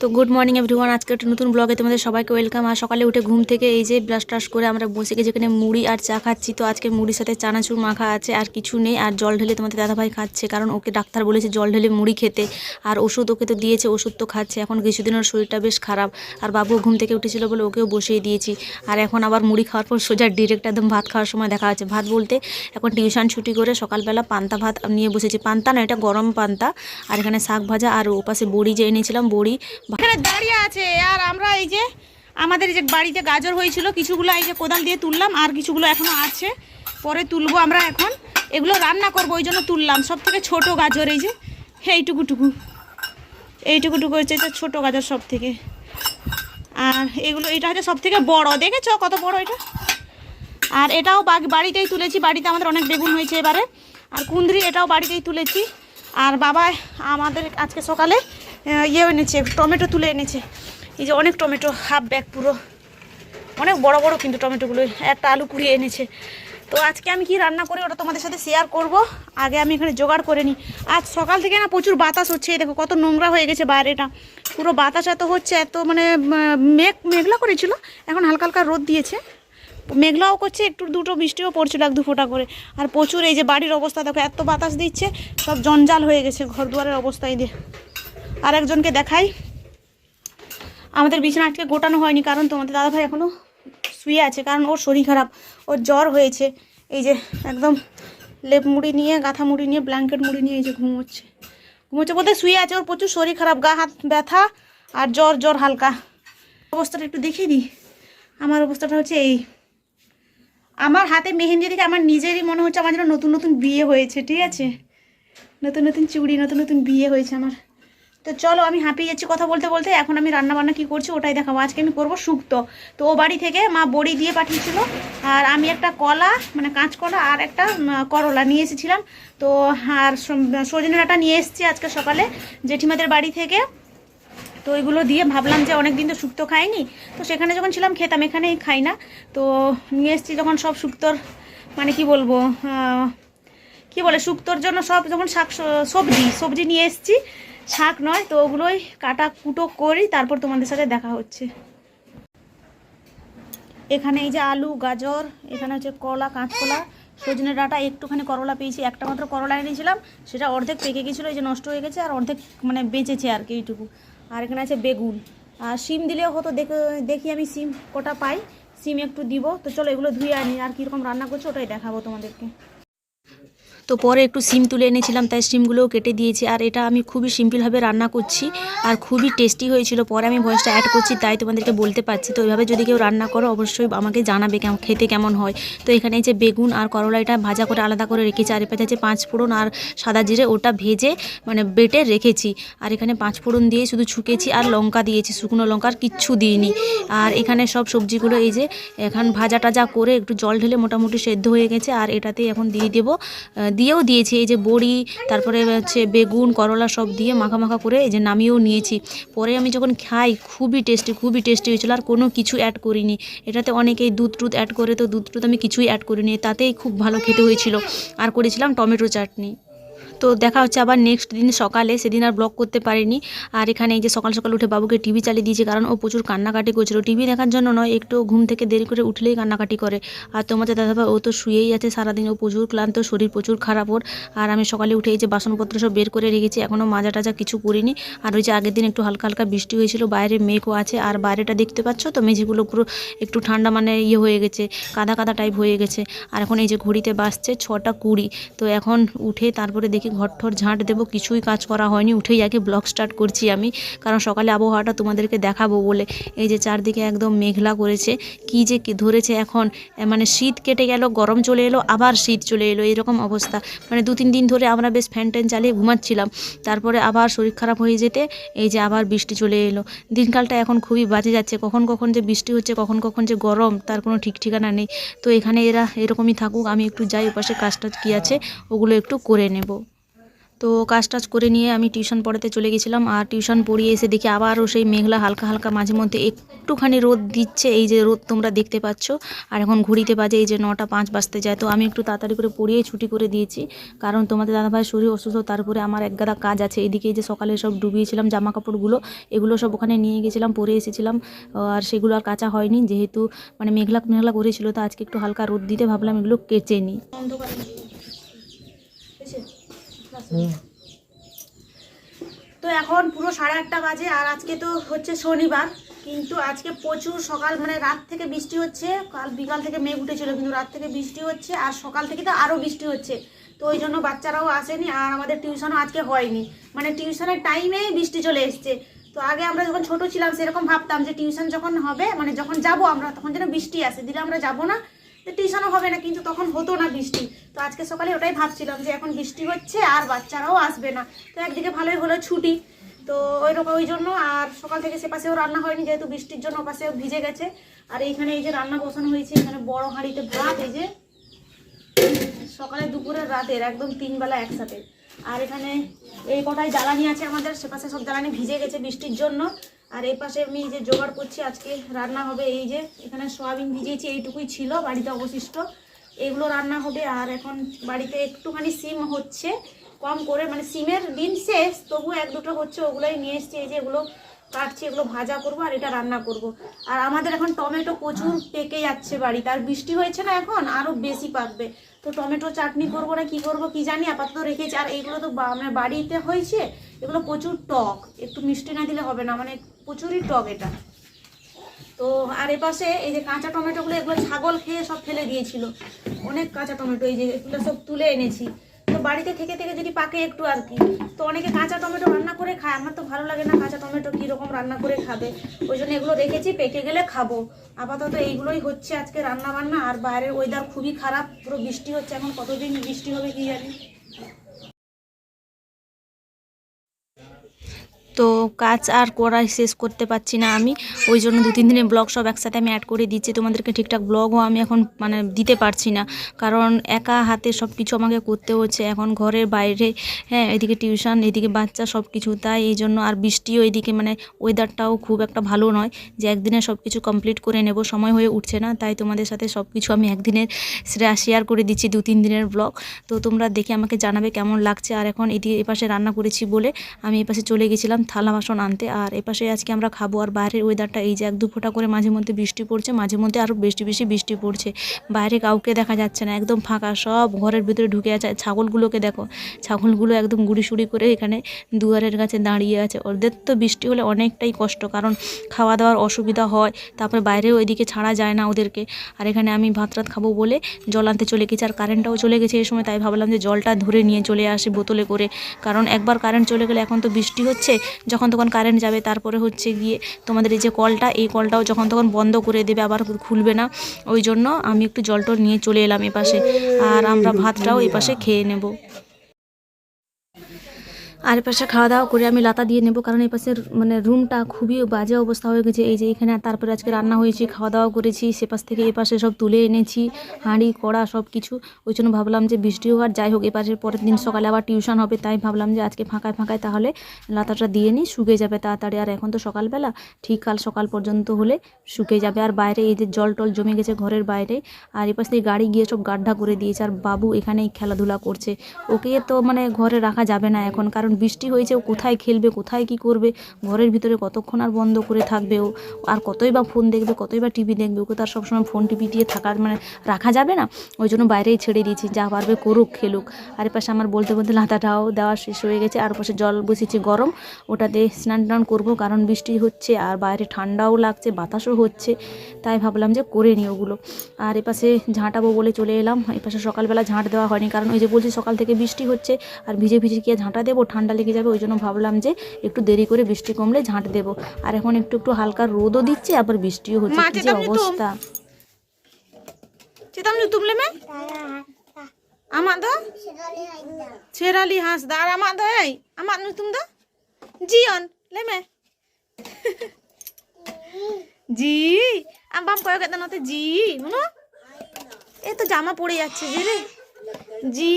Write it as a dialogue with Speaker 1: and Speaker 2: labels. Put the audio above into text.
Speaker 1: তো good morning everyone আজকে একটা নতুন ব্লগে তোমাদের সবাইকে ওয়েলকাম আর সকালে উঠে ঘুম থেকে এই যে ব্রাশ টাশ করে আমরা বসে গেছি এখানে মুড়ি আর চা খাচ্ছি। তো আজকে মুড়ির সাথে চানাচুর মাখা আছে, আর কিছু নেই। আর জল ঢেলে তোমাদের দাদাভাই খাচ্ছে, কারণ ওকে ডাক্তার বলেছে জল ঢেলে মুড়ি খেতে। আর ওষুধ ওকে তো দিয়েছে, ওষুধ তো খাচ্ছে। এখন কিছুদিন ওর শরীরটা বেশ খারাপ। আর বাবু ঘুম থেকে উঠেছিল বলে ওকেও বসিয়ে দিয়েছি। আর এখন আবার মুড়ি খাওয়ার পর সোজা ডিরেক্ট একদম ভাত খাওয়ার সময় দেখা যাচ্ছে ভাত বলতে এখন টিউশন ছুটি করে সকালবেলা পান্তা ভাত নিয়ে বসেছি। পান্তা না, এটা গরম পান্তা। আর এখানে শাক ভাজা আর ওপাশে বড়ি যে এনেছিলাম, বড়ি
Speaker 2: এখানে দাঁড়িয়ে আছে, আর আমরা এই যে আমাদের যে বাড়িতে গাজর হয়েছিল, কিছুগুলো এই যে কোদাল দিয়ে তুললাম, আর কিছুগুলো এখনও আছে। পরে তুলবো আমরা এখন। এগুলো রান্না করব, ওই জন্য তুললাম। সব থেকে ছোটো গাজর এই যে, এইটুকুটুকু। এইটুকুটুকু হচ্ছে এটা ছোটো গাজর সব থেকে। আর এগুলো, এটা হচ্ছে সব থেকে বড়, দেখেছ কত বড় এটা? আর এটাও বাড়িতেই তুলেছি, বাড়িতে আমাদের অনেক বেগুন হয়েছে এবারে। আর কুন্দ্রি এটাও বাড়িতেই তুলেছি। আর বাবা আমাদের আজকে সকালে ইয়ে এনেছে, টমেটো তুলে এনেছে। এই যে অনেক টমেটো হাফ ব্যাগ পুরো। অনেক বড় বড় কিন্তু টমেটোগুলো, একটা আলু কুড়িয়ে এনেছে। তো আজকে আমি কি রান্না করি ওটা তোমাদের সাথে শেয়ার করব। আগে আমি এখানে জোগাড় করে নিই। আজ সকাল থেকে না প্রচুর বাতাস হচ্ছে, এই দেখো কত নোংরা হয়ে গেছে বাইরেটা। পুরো বাতাস এত হচ্ছে, এত মানে মেঘ, মেঘলা করেছিল, এখন হালকা হালকা রোদ দিয়েছে। মেঘলাও করছে, একটু দুটো বৃষ্টিও পড়ছিল এক দু ফোঁটা করে। আর প্রচুর এই যে বাড়ির অবস্থা, দেখো এত বাতাস দিচ্ছে, সব জঞ্জাল হয়ে গেছে ঘর দুয়ারের অবস্থায় দিয়ে আর একজনকে দেখাই। আমাদের বিছানা আজকে গোটানো হয়নি, কারণ তোমাদের দাদাভাই এখনও শুয়ে আছে, কারণ ওর শরীর খারাপ, ওর জ্বর হয়েছে। এই যে একদম লেপ মুড়ি নিয়ে, গাঁথা মুড়ি নিয়ে, ব্ল্যাঙ্কেট মুড়ি নিয়ে এই যে ঘুমোচ্ছে। ঘুমোচ্ছে বলতে শুয়ে আছে, ওর প্রচুর শরীর খারাপ, গা, হাত ব্যথা আর জ্বর জ্বর হালকা। অবস্থাটা একটু দেখিয়ে দিই। আমার অবস্থাটা হচ্ছে এই। আমার হাতে মেহেন্দি দেখে আমার নিজেরই মনে হচ্ছে আমার যেন নতুন নতুন বিয়ে হয়েছে, ঠিক আছে? নতুন নতুন চুড়ি, নতুন নতুন বিয়ে হয়েছে আমার। তো চলো আমি হাঁপিয়ে যাচ্ছি কথা বলতে বলতে। এখন আমি রান্না বান্না কী করছি ওটাই দেখাবো। আজকে আমি করব শুক্তো। তো ও বাড়ি থেকে মা বড়ি দিয়ে পাঠিয়েছিল। আর আমি একটা কলা মানে কাঁচকলা আর একটা করলা নিয়ে এসেছিলাম। তো আর সজনে ডাঁটা নিয়ে এসেছি আজকে সকালে জেঠিমাদের বাড়ি থেকে। তো ওইগুলো দিয়ে ভাবলাম যে অনেক দিন তো শুক্তো খাইনি। তো সেখানে যখন ছিলাম খেতাম, এখানেই খাই না। তো নিয়ে এসেছি যখন সব শুক্তোর মানে কি বলব কি বলে শুক্তোর জন্য সব যখন শাক সবজি সবজি নিয়ে এসেছি। শাক নয়, তো ওগুলোই কাটা কুটো করি, তারপর তোমাদের সাথে দেখা হচ্ছে। এখানে এই যে আলু, গাজর, এখানে হচ্ছে কলা, কাঁচকলা, সজনে ডাঁটা, একটুখানি করলা পেয়েছি, একটা মাত্র করলা এনেছিলাম, সেটা অর্ধেক পেকে গেছিল, এই যে নষ্ট হয়ে গেছে, আর অর্ধেক মানে বেঁচেছে আর কি এইটুকু। আর এখানে আছে বেগুন। আর সিম দিলেও হতো, দেখ- আমি সিম কটা পাই সিম একটু দিব, তো চলো এগুলো ধুয়ে আনি, আর কীরকম রান্না করছি ওটাই দেখাবো তোমাদেরকে।
Speaker 1: তো পরে একটু সিম তুলে এনেছিলাম, তাই সিমগুলোও কেটে দিয়েছি। আর এটা আমি খুবই সিম্পলভাবে রান্না করছি আর খুবই টেস্টি হয়েছিল। পরে আমি ভয়েসটা অ্যাড করছি, তাই তোমাদেরকে বলতে পারছি। তো এইভাবে যদি কেউ রান্না করো, অবশ্যই আমাকে জানাবে কেমন, খেতে কেমন হয়। তো এখানে যে বেগুন আর করলা এটা ভাজা করে আলাদা করে রেখেছি। আর এপাশে আছে পাঁচ ফোড়ন আর সাদা জিরে, ওটা ভেজে মানে বেটে রেখেছি। আর এখানে পাঁচ ফোড়ন দিয়ে শুধু ছুকেছি আর লঙ্কা দিয়েছি, শুকনো লঙ্কার কিচ্ছু দিইনি। আর এখানে সব সবজিগুলো এই যে এখন ভাজা টাজা করে একটু জল ঢেলে মোটামুটি সেদ্ধ হয়ে গেছে। আর এটাতে এখন দিয়ে দেবো দিয়েও দিয়েছি, এই যে বড়ি, তারপরে হচ্ছে বেগুন, করলা সব দিয়ে মাখা মাখা করে এই যে নামিয়েও নিয়েছি। পরে আমি যখন খাই, খুবই টেস্টি খুবই টেস্টি হয়েছিল, আর কোনো কিছু অ্যাড করিনি। এটাতে অনেকেই দুধ টুধ অ্যাড করে, তো দুধ টুধ আমি কিছুই অ্যাড করিনি, তাতেই খুব ভালো খেতে হয়েছিল। আর করেছিলাম টমেটো চাটনি। তো দেখা হচ্ছে আবার নেক্সট দিন সকালে, সেদিন আর ব্লগ করতে পারিনি। আর এখানে এই যে সকাল সকাল উঠে বাবুকে টিভি চালিয়ে দিয়েছে, কারণ ও প্রচুর কান্নাকাটি করছিল। টিভি দেখার জন্য নয়, একটু ঘুম থেকে দেরি করে উঠলেই কান্নাকাটি করে। আর তোমাদের দাদাভাই, ও তো শুয়েই আছে সারাদিন, ও প্রচুর ক্লান্ত, শরীর প্রচুর খারাপ ওর। আর আমি সকালে উঠে এই যে বাসনপত্র সব বের করে রেখেছি, এখনও মাজা টাজা কিছু করিনি আর ওই যে আগের দিন একটু হালকা হালকা বৃষ্টি হয়েছিল, বাইরে মেঘও আছে। আর বাইরেটা দেখতে পাচ্ছ তো, মেঝেগুলো পুরো একটু ঠান্ডা মানে ইয়ে হয়ে গেছে, কাদা কাদা টাইপ হয়ে গেছে। আর এখন এই যে ঘড়িতে বাসছে ছটা কুড়ি, তো এখন উঠে তারপরে দেখি ঘর ঠর ঝাঁট দেবো, কিছুই কাজ করা হয়নি, উঠেই আগে ব্লগ স্টার্ট করছি আমি, কারণ সকালে আবহাওয়াটা তোমাদেরকে দেখাবো বলে। এই যে চারদিকে একদম মেঘলা করেছে, কি যে ধরেছে এখন মানে শীত কেটে গেল, গরম চলে এলো, আবার শীত চলে এলো এরকম অবস্থা। মানে দু তিন দিন ধরে আমরা বেশ ফ্যান ট্যান চালিয়ে ঘুমাচ্ছিলাম, তারপরে আবার শরীর খারাপ হয়ে যেতে, এই যে আবার বৃষ্টি চলে এলো। দিনকালটা এখন খুবই বাজে যাচ্ছে, কখন কখন যে বৃষ্টি হচ্ছে, কখন কখন যে গরম, তার কোনো ঠিক ঠিকানা নেই। তো এখানে এরা এরকমই থাকুক, আমি একটু যাই, ওপাশে কাজটা কী আছে, ওগুলো একটু করে নেব। তো কাজ টাজ করে নিয়ে আমি টিউশন পড়াতে চলে গেছিলাম আর টিউশন পড়িয়ে এসে দেখি আবারও সেই মেঘলা হালকা হালকা মাঝে মধ্যে একটুখানি রোদ দিচ্ছে। এই যে রোদ তোমরা দেখতে পাচ্ছ। আর এখন ঘড়িতে বাজে, এই যে নটা পাঁচ বাজতে যায়। তো আমি একটু তাড়াতাড়ি করে পড়িয়ে ছুটি করে দিয়েছি। কারণ তোমাদের দাদাভাই শরীর অসুস্থ, তারপরে আমার এক গাদা কাজ আছে। এদিকে এই যে সকালে সব ডুবিয়েছিলাম জামা কাপড়গুলো এগুলো সব ওখানে নিয়ে গেছিলাম, পরে এসেছিলাম। আর সেগুলো আর কাঁচা হয়নি, যেহেতু মানে মেঘলা মেঘলা করেছিল, তো আজকে একটু হালকা রোদ দিতে ভাবলাম এগুলো কেচে নিই।
Speaker 2: তো এখন পুরো সাড়ে আটটা বাজে আর আজকে তো হচ্ছে শনিবার, কিন্তু আজকে প্রচুর সকাল মানে রাত থেকে বৃষ্টি হচ্ছে, কাল বিকাল থেকে মেঘ উঠেছিল, কিন্তু রাত থেকে বৃষ্টি হচ্ছে আর সকাল থেকে তো আরও বৃষ্টি হচ্ছে। তো ওই জন্য বাচ্চারাও আসেনি আর আমাদের টিউশনও আজকে হয়নি। মানে টিউশনের টাইমেই বৃষ্টি চলে এসছে। তো আগে আমরা যখন ছোট ছিলাম, সেরকম ভাবতাম যে টিউশন যখন হবে মানে যখন যাব আমরা, তখন যেন বৃষ্টি আসে। দিলে আমরা যাব না টিউশনও হবে না, কিন্তু তখন হতো না বৃষ্টি। তো আজকে সকালে ওটাই ভাবছিলাম যে এখন বৃষ্টি হচ্ছে আর বাচ্চারাও আসবে না। তো একদিকে ভালোই হলো ছুটি, তো ওই রকম, ওই জন্য আর সকাল থেকে সে পাশেও রান্না হয়নি যেহেতু বৃষ্টির জন্য পাশেও ভিজে গেছে। আর এইখানে এই যে রান্না বসানো হয়েছে, এখানে বড় হাঁড়িতে ভাত, এই যে সকালে দুপুরে রাতের, একদম তিন বেলা একসাথে। আর এখানে এই কটাই জ্বালানি আছে আমাদের, সে পাশে সব জ্বালানি ভিজে গেছে বৃষ্টির জন্য। আর এই পাশে আমি যে জোগাড় করছি, আজকে রান্না হবে এই যে, এখানে সয়াবিন ভিজিয়েছি, এইটুকুই ছিল বাড়িতে অবশিষ্ট। এগুলো রান্না হবে, আর এখন বাড়িতে একটুখানি সিম হচ্ছে, কম করে মানে সিমের দিন শেষ, তবু এক দুটো হচ্ছে, ওগুলোই নিয়ে এসছি, এই যে এগুলো কাটছি, এগুলো ভাজা করব, আর এটা রান্না করব। আর আমাদের এখন টমেটো প্রচুর পেকে যাচ্ছে বাড়িতে, আর বৃষ্টি হয়েছে না এখন আরও বেশি পাকবে। তো টমেটো চাটনি করব না, কি করব কি জানি, আপাতত রেখেছি, আর এইগুলো তো মানে বাড়িতে হয়েছে, এগুলো প্রচুর টক, একটু মিষ্টি না দিলে হবে না মানে প্রচুরই টক এটা। তো আর এপাশে এই যে কাঁচা টমেটোগুলো, এগুলো ছাগল খেয়ে সব ফেলে দিয়েছিল। অনেক কাঁচা টমেটো, এই যে এগুলো সব তুলে এনেছি। তো বাড়িতে থেকে থেকে যদি পাকে একটু আর কি। তো অনেকে কাঁচা টমেটো রান্না করে খায়, আমার তো ভালো লাগে না কাঁচা টমেটো কীরকম রান্না করে খাবে। ওই জন্য এগুলো রেখেছি, পেকে গেলে খাব। আপাতত এইগুলোই হচ্ছে আজকে রান্না বান্না আর বাইরের ওয়েদার খুবই খারাপ, পুরো বৃষ্টি হচ্ছে, এখন কতদিন বৃষ্টি হবে কি জানি।
Speaker 1: তো কাজ আর করাই শেষ করতে পারছি না আমি। ওই জন্য দু, তিন দিনের ব্লগ সব একসাথে আমি অ্যাড করে দিচ্ছি। তোমাদেরকে ঠিকঠাক ব্লগও আমি এখন মানে দিতে পারছি না। কারণ একা হাতে সব কিছু আমাকে করতে হচ্ছে। এখন ঘরের বাইরে হ্যাঁ এদিকে টিউশন এদিকে বাচ্চা সব কিছু। তাই এই জন্য আর বৃষ্টিও এদিকে মানে ওয়েদারটাও খুব একটা ভালো নয়। যে একদিনে সব কিছু কমপ্লিট করে নেব, সময় হয়ে উঠছে না। তাই তোমাদের সাথে সব কিছু আমি একদিনের শেয়ার করে দিচ্ছি দু, তিন দিনের ব্লগ তো তোমরা দেখে আমাকে জানাবে কেমন লাগছে। আর এখন এদিকে এপাশে রান্না করেছি বলে আমি এপাশে চলে গেছিলাম। থালা বাসন আনতে। আর এপাশে আজকে আমরা খাব। আর বাইরের ওয়েদারটা এই যে এক দু ফোঁটা করে মাঝে মধ্যে বৃষ্টি পড়ছে, মাঝে মধ্যে আরও বেশি বেশি বৃষ্টি পড়ছে। বাইরে কাউকে দেখা যাচ্ছে না, একদম ফাঁকা। সব ঘরের ভিতরে ঢুকে আছে। ছাগলগুলোকে দেখো, ছাগলগুলো একদম গুড়ি করে এখানে দুয়ারের কাছে দাঁড়িয়ে আছে। ওদের তো বৃষ্টি হলে অনেকটাই কষ্ট, কারণ খাওয়া দাওয়ার অসুবিধা হয়, তারপরে বাইরেও ওইদিকে ছাড়া যায় না ওদেরকে। আর এখানে আমি ভাত রাত খাব বলে জল আনতে চলে গেছি, আর কারেন্টটাও চলে গেছে এই সময়, তাই ভাবলাম যে জলটা ধরে নিয়ে চলে আসি বোতলে করে। কারণ একবার কারেন্ট চলে গেলে এখন তো বৃষ্টি হচ্ছে যখন তখন কারেন্ট যাবে, তারপরে হচ্ছে গিয়ে তোমাদের এই যে কলটা, এই কলটাও যখন তখন বন্ধ করে দেবে, আবার খুলবে না। ওই জন্য আমি একটু জল টল নিয়ে চলে এলাম এপাশে। আর আমরা ভাতটাও এপাশে খেয়ে নেব। আর এপাশে খাওয়া দাওয়া করে আমি লাতা দিয়ে নেব, কারণ এই পাশের মানে রুমটা খুবই বাজে অবস্থা হয়ে গেছে। এই যে এখানে তারপরে আজকে রান্না হয়েছে, খাওয়া দাওয়া করেছি সে পাশ থেকে এ পাশে সব তুলে এনেছি, হাঁড়ি, কড়া সব কিছু। ওই জন্য ভাবলাম যে বৃষ্টি হোক আর যাই হোক, এপাশে পরের দিন সকালে আবার টিউশন হবে, তাই ভাবলাম যে আজকে ফাঁকায় ফাঁকায় তাহলে লাতাটা দিয়ে নিই, শুকিয়ে যাবে তাড়াতাড়ি। আর এখন তো সকালবেলা, ঠিক কাল সকাল পর্যন্ত হলে শুকিয়ে যাবে। আর বাইরে এই যে জল টল জমে গেছে ঘরের বাইরে, আর এপাশ থেকে গাড়ি গিয়ে সব গাড্ডা করে দিয়েছে। আর বাবু এখানেই খেলাধুলা করছে। ওকে তো মানে ঘরে রাখা যাবে না এখন, কারণ বৃষ্টি হয়েছে, ও কোথায় খেলবে, কোথায় কি করবে, ঘরের ভিতরে কতক্ষণ আর বন্ধ করে থাকবে, ও আর কতই বা ফোন দেখবে, কতই বা টিভি দেখবে, ওকে তার সবসময় ফোন টিভি দিয়ে থাকার মানে রাখা যাবে না। ওই জন্য বাইরেই ছেড়ে দিয়েছি, যা পারবে করুক, খেলুক। আর এপাশে আমার বলতে বলতে লাতাটাও দেওয়া শেষ হয়ে গেছে, আর পাশে জল বসেছি গরম, ওটাতে স্নান টান করব, কারণ বৃষ্টি হচ্ছে, আর বাইরে ঠান্ডাও লাগছে, বাতাসও হচ্ছে, তাই ভাবলাম যে করে নিই ওগুলো। আর এপাশে ঝাঁটাবো বলে চলে এলাম, এপাশে সকালবেলা ঝাঁট দেওয়া হয়নি, কারণ ওই যে বলছি সকাল থেকে বৃষ্টি হচ্ছে, আর ভিজে ভিজে গিয়ে ঝাঁটা দেবো? ঠান্ডা লেগে যাবে ওই জন্য ভাবলাম যে একটু দেরি করে বৃষ্টি কমলে ঝাঁট দেবো। আর এখন একটু একটু হালকা রোদও দিচ্ছে আবার বৃষ্টিও হচ্ছে। কি যে অবস্থা।
Speaker 2: চেতাম তুমলে মে? আমার দা ছেড়ালি হাঁস দা। আর আমার দা এই আমার তুম দা? জিয়ন লে মে? জি। আম বাম কয়েক দেন জি মুনো? এ তো জামা পড়ে যাচ্ছে রে। জি।